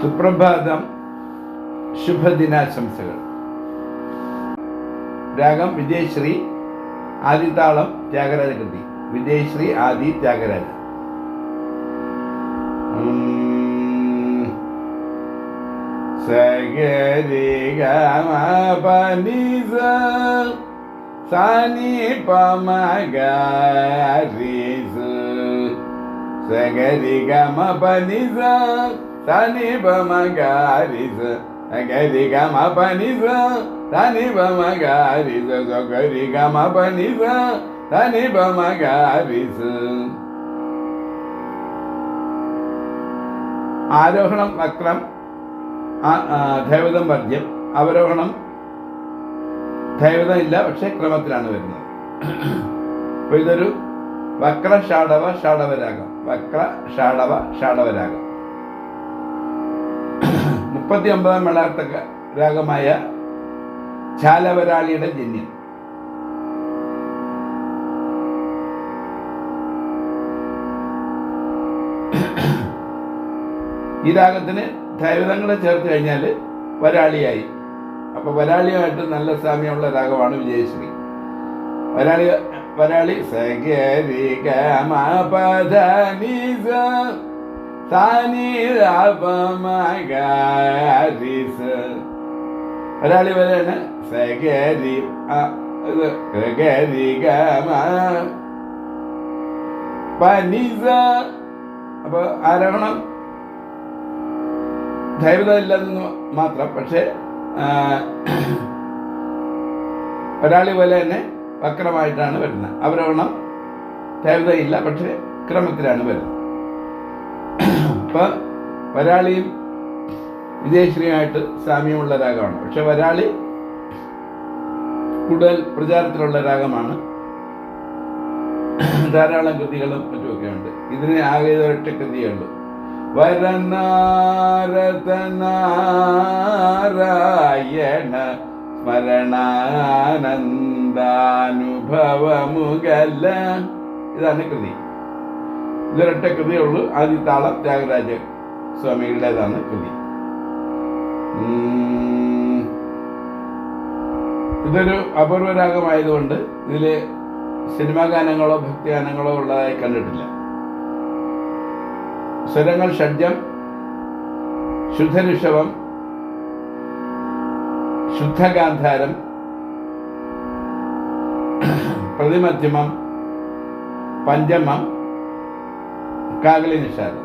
സുപ്രഭാതം ശുഭദിനാശംസകൾ. രാഗം വിജയശ്രീ ആദിതാളം ത്യാഗരാജ കൃതി വിജയശ്രീ ആദി ത്യാഗരാജ. സഗരി ഗമ പനി സ സാനി പമ ഗരി സ സഗരി ഗമ പനി ഗരി സ സഗരി ഗമ പനി സ സാനി പമ ഗരി സ ആരോഹണം വക്രം ധൈവതം വർജ്യം അവരോഹണം. ധൈവതം ഇല്ല പക്ഷെ ക്രമത്തിലാണ് വരുന്നത്. അപ്പൊ ഇതൊരു വക്ര ഷാഡവ ഷാഡവരാഗം വക്ര ഷാഡവ ഷാഡവരാഗം മുപ്പത്തി ഒമ്പതാം മേളാർത്ഥ രാഗമായ ചാലവരാളിയുടെ ജന്യം. ഈ രാഗത്തിന് ധൈവതങ്ങളെ ചേർത്ത് കഴിഞ്ഞാൽ വരാളിയായി. അപ്പൊ വരാളിയായിട്ട് നല്ല സാമ്യമുള്ള രാഗമാണ് വിജയശ്രീ. വരാളി വരാളി സഗരി ഗമ പദ വരാളി വരാണ് സഗരി ആ, ഇത് ഗരി ഗമ. പനി സ അപ്പൊ ആരോഹണം ധൈര്യമില്ലെന്ന് മാത്രം പക്ഷേ ഒരാളി പോലെ തന്നെ വക്രമായിട്ടാണ് വരുന്നത്. അവരോണം ധൈര്യതയില്ല പക്ഷേ ക്രമത്തിലാണ് വരുന്നത്. അപ്പൊ വരാളിയും വിജയശ്രീയുമായിട്ട് സാമ്യമുള്ള രാഗമാണ് പക്ഷെ വരാളി കൂടുതൽ പ്രചാരത്തിലുള്ള രാഗമാണ് ധാരാളം കൃതികളും മറ്റുമൊക്കെ ഉണ്ട് ഇതിന് ആകെ ഒരൊറ്റ കൃതിയുണ്ട് വരനാരതനാരായണ സ്മരണാനന്ദാനുഭവമുഗല ഇതാണ് കൃതി. ഇതൊരൊറ്റ കൃതിയേ ഉള്ളൂ ആദ്യത്താളം ത്യാഗരാജ സ്വാമികളുടേതാണ് കൃതി. ഇതൊരു അപൂർവ രാഗമായതുകൊണ്ട് ഇതിൽ സിനിമാ ഗാനങ്ങളോ ഭക്തിഗാനങ്ങളോ ഉള്ളതായി കണ്ടിട്ടില്ല. സ്വരങ്ങൾ ഷഡ്ജം ശുദ്ധഋഷഭം ശുദ്ധഗാന്ധാരം പ്രതിമധ്യമം പഞ്ചമം കാകളി നിഷാദം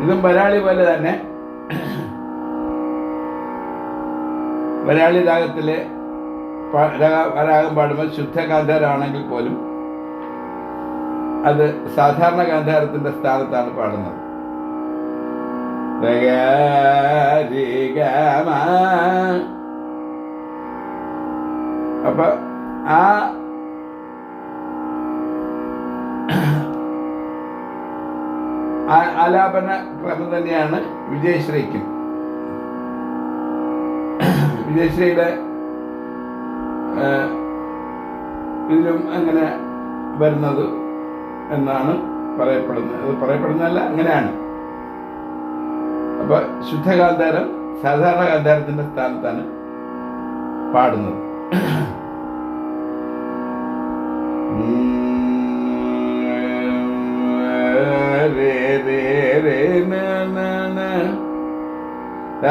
ഇതും വരാളി പോലെ തന്നെ വരാളി രാഗത്തിലെ രാഗ- പാടുമ്പോൾ ശുദ്ധ ഗാന്ധാരാണെങ്കിൽ പോലും അത് സാധാരണ ഗാന്ധാരത്തിന്റെ സ്ഥാനത്താണ് പാടുന്നത്. അപ്പൊ ആ ആലാപന ക്രമം തന്നെയാണ് വിജയശ്രീക്കും. വിജയശ്രീയുടെ ഇതിലും അങ്ങനെ വരുന്നത് എന്നാണ് പറയപ്പെടുന്നത്. അത് പറയപ്പെടുന്നതല്ല അങ്ങനെയാണ്. അപ്പൊ ശുദ്ധഗാന്ധാരം സാധാരണ ഗാന്ധാരത്തിന്റെ സ്ഥാനത്താണ് പാടുന്നത്.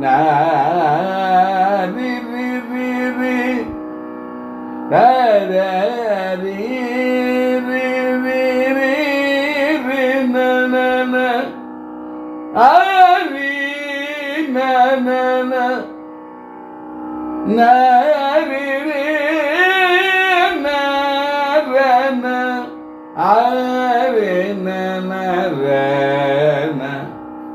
நாரி ஆரி நாரி நாரண ஆரி நர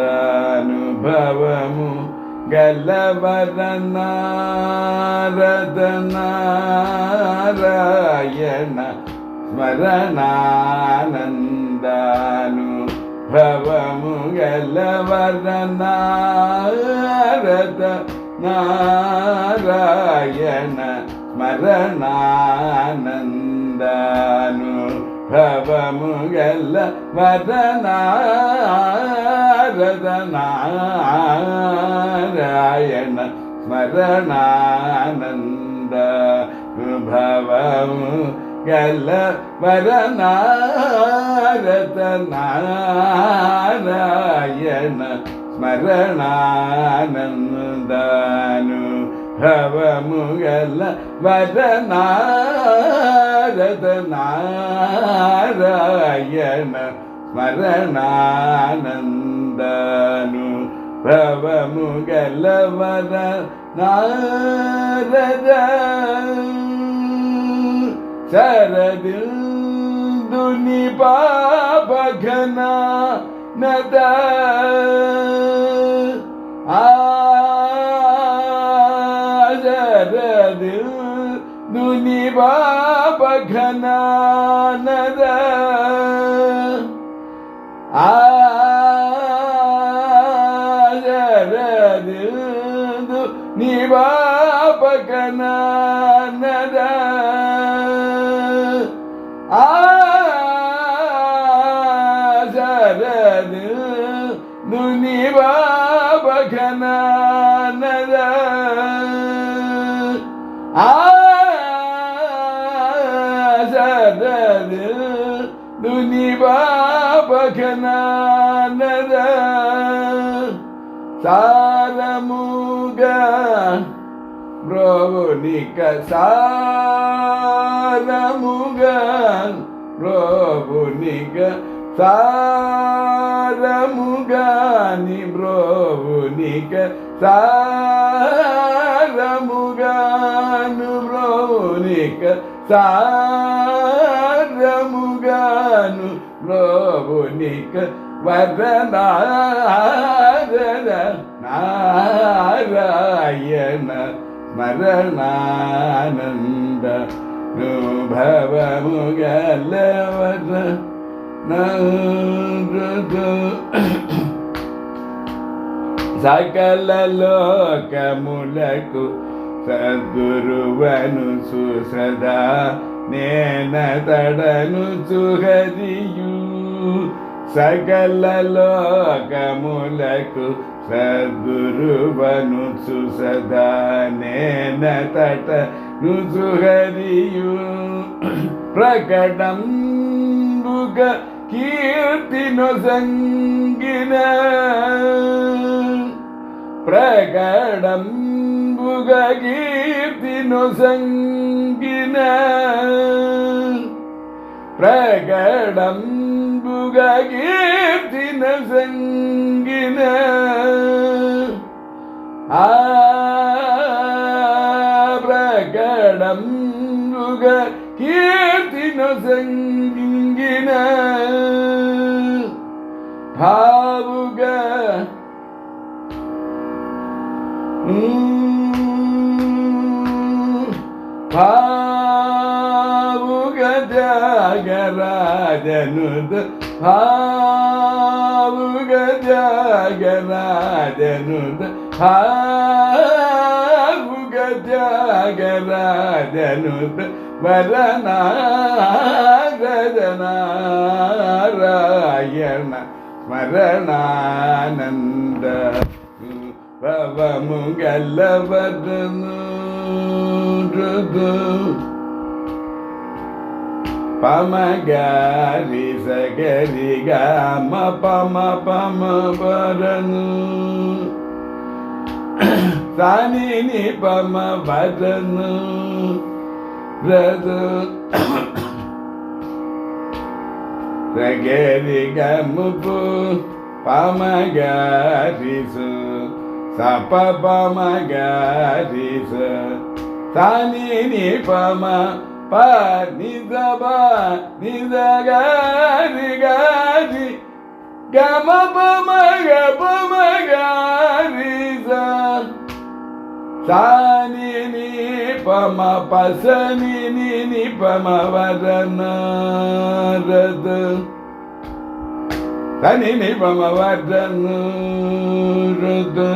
മരണാനന്ദാനുഭവമു ഗലവരനാരദനാരായണ സ്മരണാനന്ദാനുഭവമു ഗലവരനാരദ നാരായണ സ്മരണാനന്ദ വരനാരദ നാരായണ സ്മരണാനന്ദ ഭവമു ഗല്ല വരനാരദ നാരായണ സ്മരണാനന്ദാനു വരനാ വരനാരദ നാരായണ സ്മരണാനന്ദാനു ഭവമുഗല വര നാരദ ശരദിൽ ദുനി പാപഘന നദ ആരദിൽ ദുനി ಘನಾನದ ಆಜರದಿಂದು ನಿವಾಪಕನಾ దుని బాబకనానర సారముగా ప్రభునిక సారముగా ప్రభునిక సారముగాని బ్రోవునిక సారముగాను బ్రోవునిక సార జ్ఞాను లోనిక వరనారణ నారాయణ స్మరణానంద భవము గలవర సకల లోకములకు సద్గురువను సుసదా నేనతడను సుహరియు సకల లోకములకు సద్గురువను సుసదా నేనతటను సుహరియు ప్రకటంబుగ కీర్తినొసంగిన ప్రకటం ಕೀರ್ತಿನೋ ಸಂಗಿನ ಪ್ರಗಡಂಬುಗ ಕೀರ್ತಿನ ಸಂಗಿನ ಆ ಪ್ರಗಡಂಬುಗ ಕೀರ್ತಿನ ಸಂಗಿನ ಭಾವುಗ Mmm. ജാഗരാജനുത് ഭാവുക ജാഗരാജനുത് ഭാവുക ജാഗരാജനുത് വരനാഗനാരായണ സ്മരണാനന്ദ ഭവമുഗല്ലവദനു Dugu. Pama gari sagari gama pama pama varanu. Sani ni pama varanu. Radu. Sagari gamupu pama gari sagari. సపమగరిస సని నిపమ ప నిజబ నిజగరి గరి గమ పమగ పమగరిస సని నిపమ పసని నిపమ వదన రద Tani ni Pamavardhanurudhu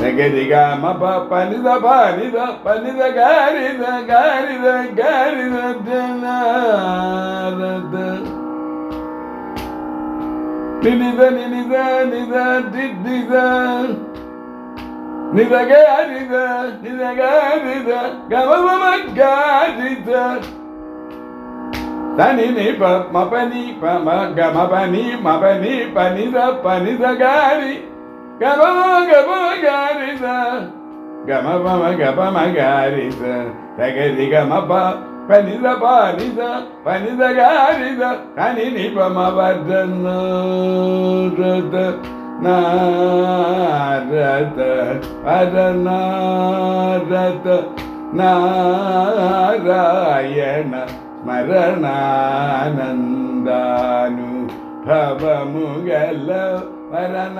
நகரிகா மப பனித பானித பனித காரித காரித காரித ஜனாரத நினித நினித நித தித்தித நிதகாரித நிதகாரித கமபம காரித తని ని ప మపని పని పని గారి. గమ గమ గారి గారి గమ ప పని ద పని పని గారి నారాయణ സ്മരണാനന്ദാനു ഭവമുഗല വരനാരദ